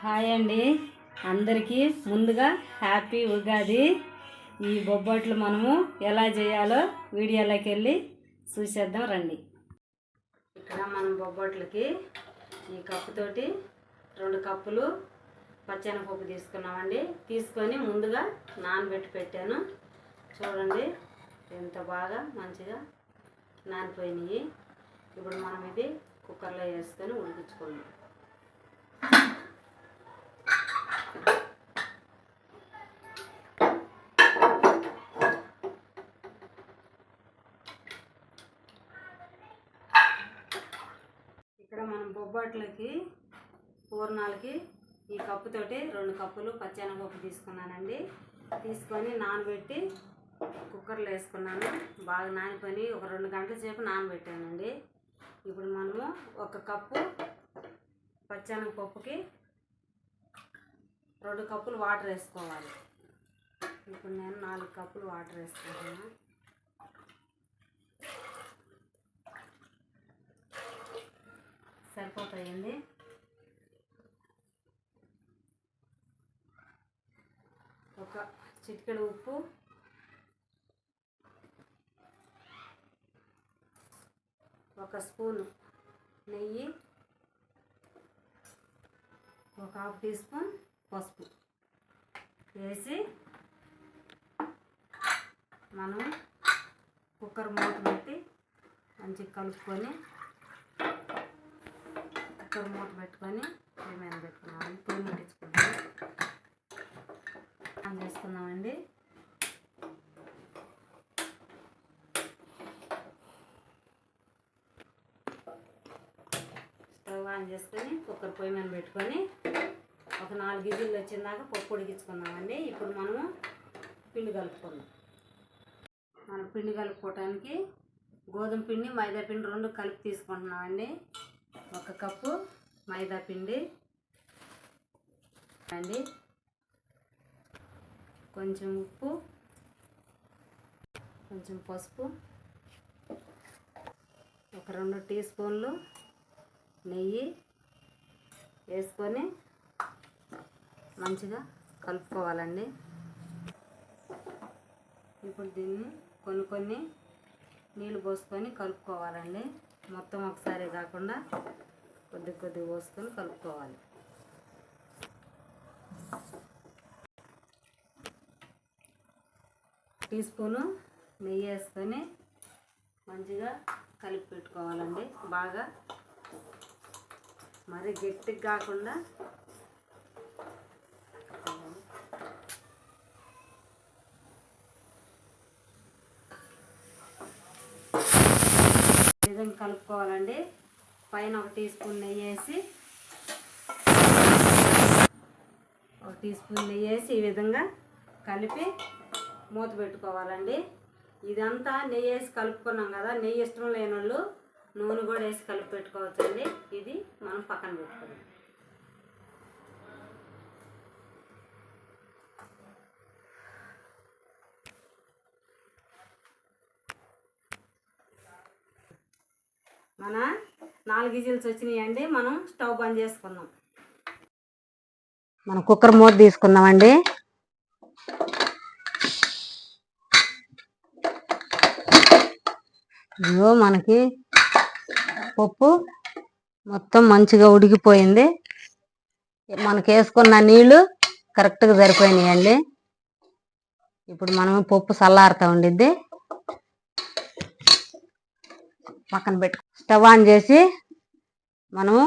Hi అండి. అందరికీ ముందుగా హ్యాపీ ఉగాది. ఈ బొబ్బట్లు మనము ఎలా చేయాలో వీడియోలోకి వెళ్ళి చూసేద్దాం రండి. ఇక్కడ మనం బొబ్బట్లకి ఈ కప్పుతోటి రెండు కప్పులు పచ్చెనపప్పు తీసుకున్నామండి. తీసుకొని ముందుగా నానబెట్టి పెట్టాను. చూడండి ఎంత బాగా మంచిగా నానిపోయినాయి. ఇప్పుడు మనం ఇది కుక్కర్లో వేసుకొని ఉడికించుకున్నాం ఇక్కడ మనం బొబ్బట్లకి పూర్ణాలకి ఈ కప్పుతోటి రెండు కప్పులు పచ్చెనగపప్పు తీసుకున్నానండి. తీసుకొని నానబెట్టి కుక్కర్లో వేసుకున్నాను. బాగా నానిపోయి ఒక రెండు గంటల సేపు నానబెట్టానండి. ఇప్పుడు మనము ఒక కప్పు పచ్చెనగపప్పుకి రెండు కప్పులు వాటర్ వేసుకోవాలి. ఇప్పుడు నేను నాలుగు కప్పులు వాటర్ వేసుకుంటున్నాను సరిపోతాయండి. ఒక చిటికెడు ఉప్పు. ఒక స్పూన్ నెయ్యి. ఒక హాఫ్ టీ స్పూన్ పసుపు వేసి మనం కుక్కర్ మూత పెట్టి మంచిగా కలుపుకొని కుక్కర్ మూత పెట్టుకొని పొయ్యి మీద పెట్టుకున్నాం పొయ్యి ముట్టించుకుంటాం ఆన్ చేసుకుందామండి స్టవ్ ఆన్ చేసుకొని కుక్కర్ పొయ్యి మీద పెట్టుకొని ఒక నాలుగు గిన్నెలు వచ్చిందాక పప్పు ఉడికించుకుందామండి ఇప్పుడు మనము పిండి కలుపుకుందాం. మనం పిండి కలుపుకోవటానికి గోధుమ పిండి మైదా పిండి రెండు కలిపి తీసుకుంటున్నామండి. ఒక కప్పు మైదా పిండి అండి. కొంచెం ఉప్పు కొంచెం పసుపు ఒక రెండు టీ స్పూన్లు నెయ్యి వేసుకొని మంచిగా కలుపుకోవాలండి. ఇప్పుడు దీన్ని కొన్ని కొన్ని నీళ్ళు పోసుకొని కలుపుకోవాలండి. మొత్తం ఒకసారి కాకుండా కొద్ది కొద్ది పోసుకొని కలుపుకోవాలి. టీ స్పూను నెయ్యి వేసుకొని మంచిగా కలిపి పెట్టుకోవాలండి. బాగా మరి గట్టిగా కాకుండా విధంగా కలుపుకోవాలండి? పైన ఒక టీ స్పూన్ నెయ్యి వేసి ఒక టీ స్పూన్ నెయ్యి వేసి ఈ విధంగా కలిపి మూత పెట్టుకోవాలండి. ఇదంతా నెయ్యి వేసి కలుపుకున్నాం కదా నెయ్యి ఇష్టం లేని వాళ్ళు నూనె కూడా వేసి కలిపి పెట్టుకోవచ్చండి. ఇది మనం పక్కన పెట్టుకోవాలి. మన నాలుగు విజిల్స్ వచ్చినాయండి. మనం స్టవ్ బంద్ చేసుకుందాం. మనం కుక్కర్ మూత తీసుకుందామండి. ఇదిగో మనకి పప్పు మొత్తం మంచిగా ఉడికిపోయింది. మనకి వేసుకున్న నీళ్ళు కరెక్ట్గా సరిపోయినాయండి. ఇప్పుడు మనం పప్పు చల్లారుతూ ఉండిద్ది. పక్కన పెట్టు స్టవ్ ఆన్ చేసి మనము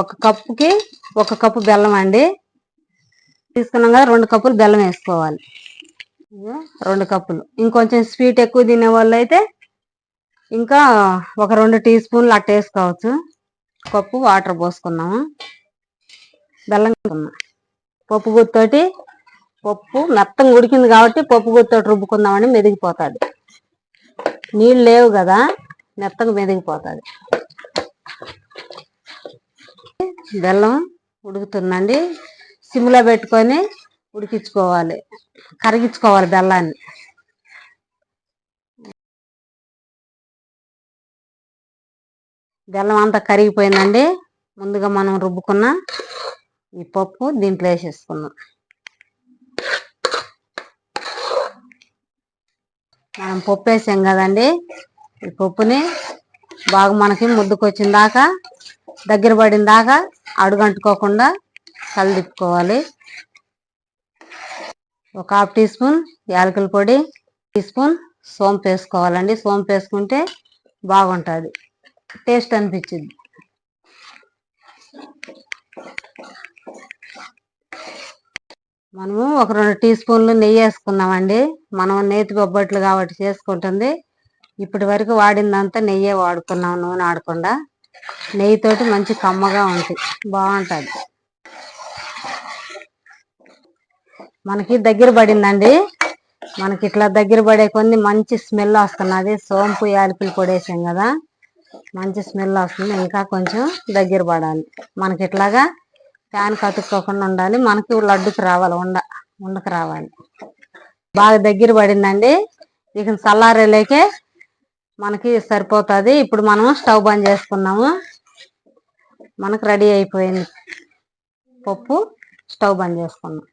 ఒక కప్పుకి ఒక కప్పు బెల్లం అండి. తీసుకున్నాం కదా రెండు కప్పులు బెల్లం వేసుకోవాలి. రెండు కప్పులు. ఇంకొంచెం స్వీట్ ఎక్కువ తినే వాళ్ళు అయితే ఇంకా ఒక రెండు టీ స్పూన్లు అట్ట వేసుకోవచ్చు. కప్పు వాటర్ పోసుకున్నాము. బెల్లం పప్పు గుత్తోటి పప్పు మెత్తం ఉడికింది కాబట్టి పప్పు గుత్తోటి రుబ్బుకుందామని మెదిగిపోతుంది. నీళ్ళు లేవు కదా. మెత్తగా మెదిగిపోతుంది బెల్లం ఉడుకుతుందండి. సిమ్లో పెట్టుకొని ఉడికించుకోవాలి. కరిగించుకోవాలి బెల్లాన్ని. బెల్లం అంతా కరిగిపోయిందండి. ముందుగా మనం రుబ్బుకున్న ఈ పప్పు దీంట్లో వేసేసుకుందాం. మనం పప్పు వేసాం కదండి. ఈ పప్పుని బాగా మనకి ముద్దుకొచ్చిన దాకా దగ్గర పడిన దాకా అడుగంటుకోకుండా కలదిప్పుకోవాలి ఒక హాఫ్ టీ స్పూన్ యాలకుల పొడి టీ స్పూన్ సోంపు వేసుకోవాలండి. సోంపు వేసుకుంటే బాగుంటుంది. టేస్ట్ అనిపించింది. మనము ఒక రెండు టీ స్పూన్లు నెయ్యి వేసుకున్నామండి. మనం నేతి బొబ్బట్లు కాబట్టి చేసుకుంటుంది. ఇప్పటి వరకు వాడిందంతా నెయ్యే వాడుకున్నాం నూనె ఆడకుండా నెయ్యితోటి మంచి కమ్మగా ఉంటుంది బాగుంటుంది. మనకి దగ్గర పడిందండి. మనకి ఇట్లా దగ్గర పడే కొన్ని మంచి స్మెల్ వస్తున్నది సోంపు యాలకులు పొడేసాం కదా. మంచి స్మెల్ వస్తుంది. ఇంకా కొంచెం దగ్గర పడాలి. మనకి ఇట్లాగా ఫ్యాన్ కతుక్కోకుండా ఉండాలి. మనకి లడ్డుకు రావాలి. ఉండ ఉండకు రావాలి. బాగా దగ్గర పడిందండి. ఇక చల్లారేలేకే మనకి సరిపోతుంది. ఇప్పుడు మనం స్టవ్ బంద్ చేసుకున్నాము. మనకు రెడీ అయిపోయింది పప్పు. స్టవ్ బంద్ చేసుకున్నాం.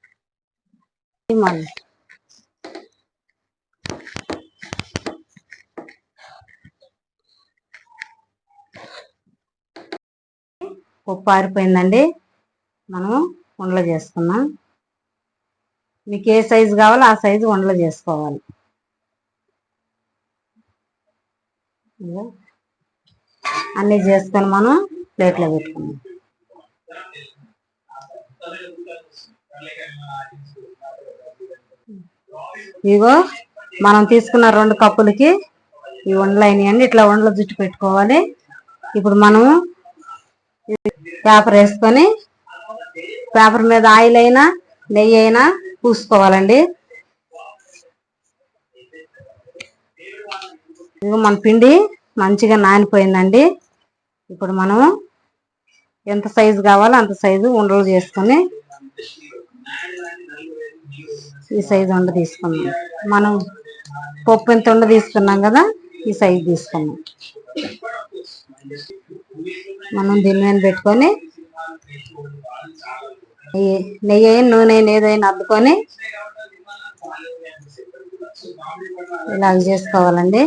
పప్పు ఆరిపోయిందండి. మనము ఉండలు చేసుకున్నాం. మీకు ఏ సైజు కావాలో ఆ సైజు ఉండలు చేసుకోవాలి ఇదిగో. అన్నీ చేసుకొని మనం ప్లేట్లో పెట్టుకున్నాం ఇగో మనం తీసుకున్న రెండు కప్పులకి ఈ ఉండలు అయినాయండి ఇట్లా ఉండలు జుట్టు పెట్టుకోవాలి. ఇప్పుడు మనము పేపర్ వేసుకొని పేపర్ మీద ఆయిల్ అయినా నెయ్యి అయినా పూసుకోవాలండి. ఇదిగో మన పిండి మంచిగా నానిపోయిందండి. ఇప్పుడు మనం ఎంత సైజు కావాలో అంత సైజు ఉండలు చేసుకొని ఈ సైజు ఉండ తీసుకున్నాం మనం పప్పు ఎంత ఉండ తీసుకున్నాం కదా ఈ సైజు తీసుకున్నాం మనం దీని మీద పెట్టుకొని నెయ్యి నెయ్యి అయిన నూనె అయిన ఏదైనా అద్దుకొని ఇలాగ చేసుకోవాలండి.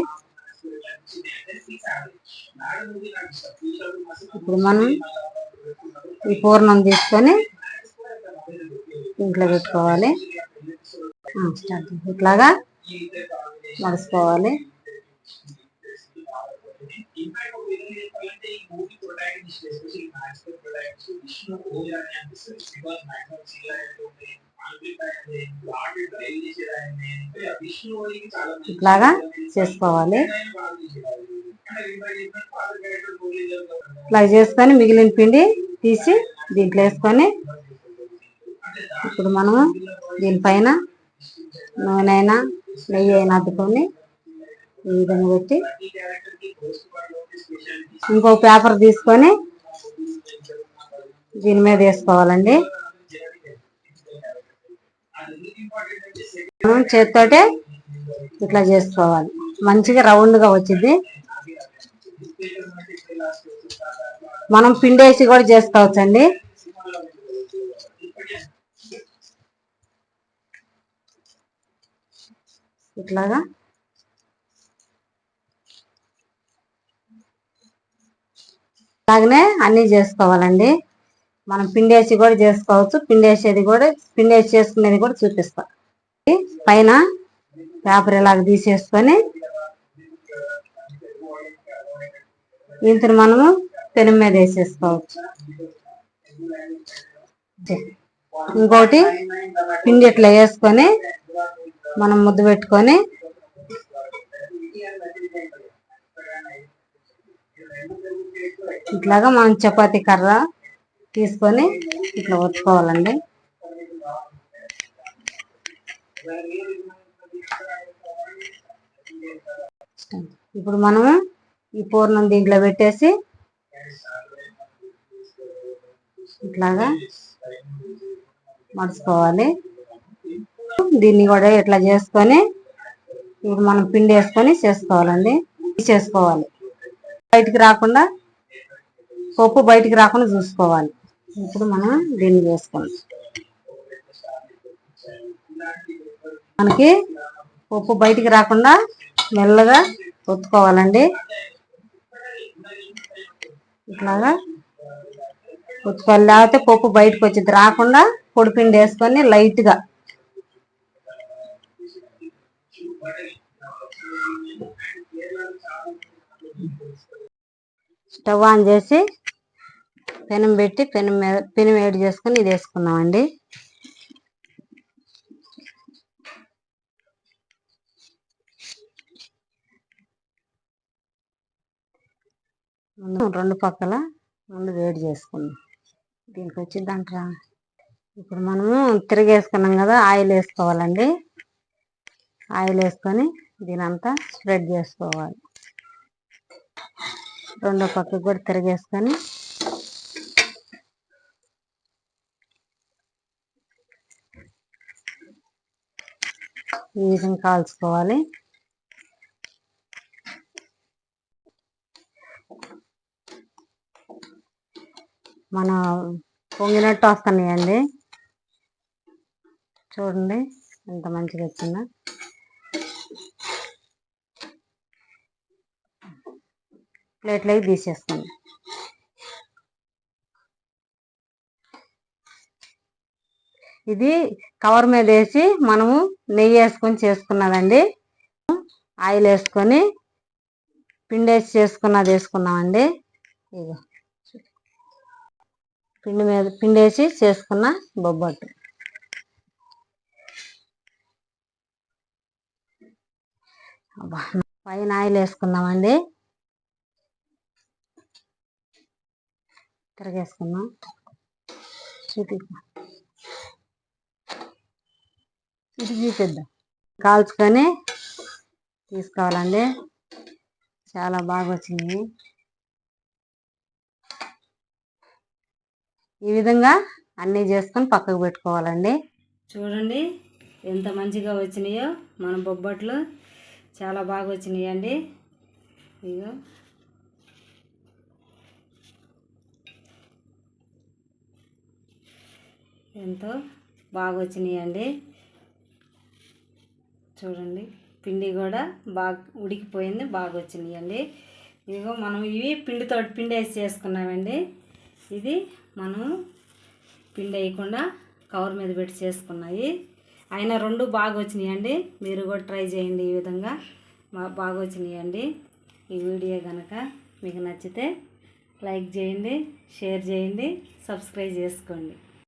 ఇప్పుడు మనం ఈ పూర్ణం తీసుకొని ఇంట్లో పెట్టుకోవాలి. స్టార్ట్ ఇట్లాగా మడుచుకోవాలి. ఇట్లాగా చేసుకోవాలి. ఇట్లా చేసుకొని మిగిలిన పిండి తీసి దీంట్లో వేసుకొని ఇప్పుడు మనము దీనిపైన నూనె అయినా నెయ్యి అయినా అద్దుకొని ఈ విధంగా పెట్టి ఇంకో పేపర్ తీసుకొని దీని మీద వేసుకోవాలండి. మనం చేత్తోటే ఇట్లా చేసుకోవాలి. మంచిగా రౌండ్గా వచ్చింది. మనం పిండేసి కూడా కూడా చేసుకోవచ్చండి. ఇట్లాగా. అలాగనే అన్నీ చేసుకోవాలండి. మనం పిండేసి కూడా చేసుకోవచ్చు. పిండి వేసేది కూడా పిండేసి చేసుకునేది కూడా చూపిస్తా. పైన పేపర్ ఇలాగ తీసేసుకొని ఇంతను మనము పెనం మీద వేసేసుకోవచ్చు. ఇంకోటి పిండి ఇట్లా వేసుకొని మనం ముద్దు పెట్టుకొని ఇట్లాగా మనం చపాతీ కర్ర తీసుకొని ఇట్లా ఒత్తుకోవాలండి. ఇప్పుడు మనము ఈ పూర్ణం దీంట్లో పెట్టేసి ఇట్లాగా మడుచుకోవాలి దీన్ని కూడా ఇట్లా చేసుకొని ఇప్పుడు మనం పిండి వేసుకొని చేసుకోవాలండి. చేసుకోవాలి. బయటికి రాకుండా పప్పు బయటికి రాకుండా చూసుకోవాలి. ఇప్పుడు మనం దీన్ని వేసుకుందాం మనకి పప్పు బయటికి రాకుండా మెల్లగా ఒత్తుకోవాలండి. ఇట్లాగా ఒత్తుకోవాలి లేకపోతే పప్పు బయటకు వచ్చింది రాకుండా పొడిపిండి వేసుకొని లైట్గా స్టవ్ ఆన్ చేసి పెనం పెట్టి పెనం మీద పెనం వేడి చేసుకొని ఇది వేసుకున్నామండి ముందు రెండు పక్కల ముందు వేడి చేసుకుందాం. దీనికి వచ్చిందంటరా. ఇప్పుడు మనము తిరిగేసుకున్నాం కదా ఆయిల్ వేసుకోవాలండి. ఆయిల్ వేసుకొని దీనంతా స్ప్రెడ్ చేసుకోవాలి. రెండో పక్కకు కూడా తిరిగేసుకొని ఈ విధంగా కాల్చుకోవాలి. మన పొంగినట్టు వస్తున్నాయండి. చూడండి ఎంత మంచిగా వచ్చిందో. ప్లేట్లోకి తీసేసుకోండి ఇది కవర్ మీద వేసి మనము నెయ్యి వేసుకొని చేసుకున్నదండి. ఆయిల్ వేసుకొని పిండి వేసి చేసుకున్నది వేసుకున్నామండి ఇగో. పిండి మీద పిండి వేసి చేసుకున్న బొబ్బట్టు. అబ్బా, పైన ఆయిల్ వేసుకుందామండి. తిరగేసుకుందాం. చూపి ఇది చూపిద్దాం కాల్చుకొని తీసుకోవాలండి. చాలా బాగా వచ్చింది ఈ విధంగా అన్నీ చేసుకొని పక్కకు పెట్టుకోవాలండి. చూడండి ఎంత మంచిగా వచ్చినాయో. మన బొబ్బట్లు చాలా బాగా వచ్చినాయండి. ఇగో ఎంతో బాగా వచ్చినాయండి. చూడండి పిండి కూడా బాగా ఉడికిపోయింది బాగా వచ్చినాయండి. ఇదిగో మనం ఇవి పిండితో పిండి వేసి చేసుకున్నామండి. ఇది మనం పిండి వేయకుండా కవర్ మీద పెట్టి చేసుకున్నాయి. అయినా రెండు బాగా వచ్చినాయండి మీరు కూడా ట్రై చేయండి ఈ విధంగా. మా- బాగా వచ్చినాయండి ఈ వీడియో కనుక మీకు నచ్చితే లైక్ చేయండి షేర్ చేయండి సబ్స్క్రైబ్ చేసుకోండి.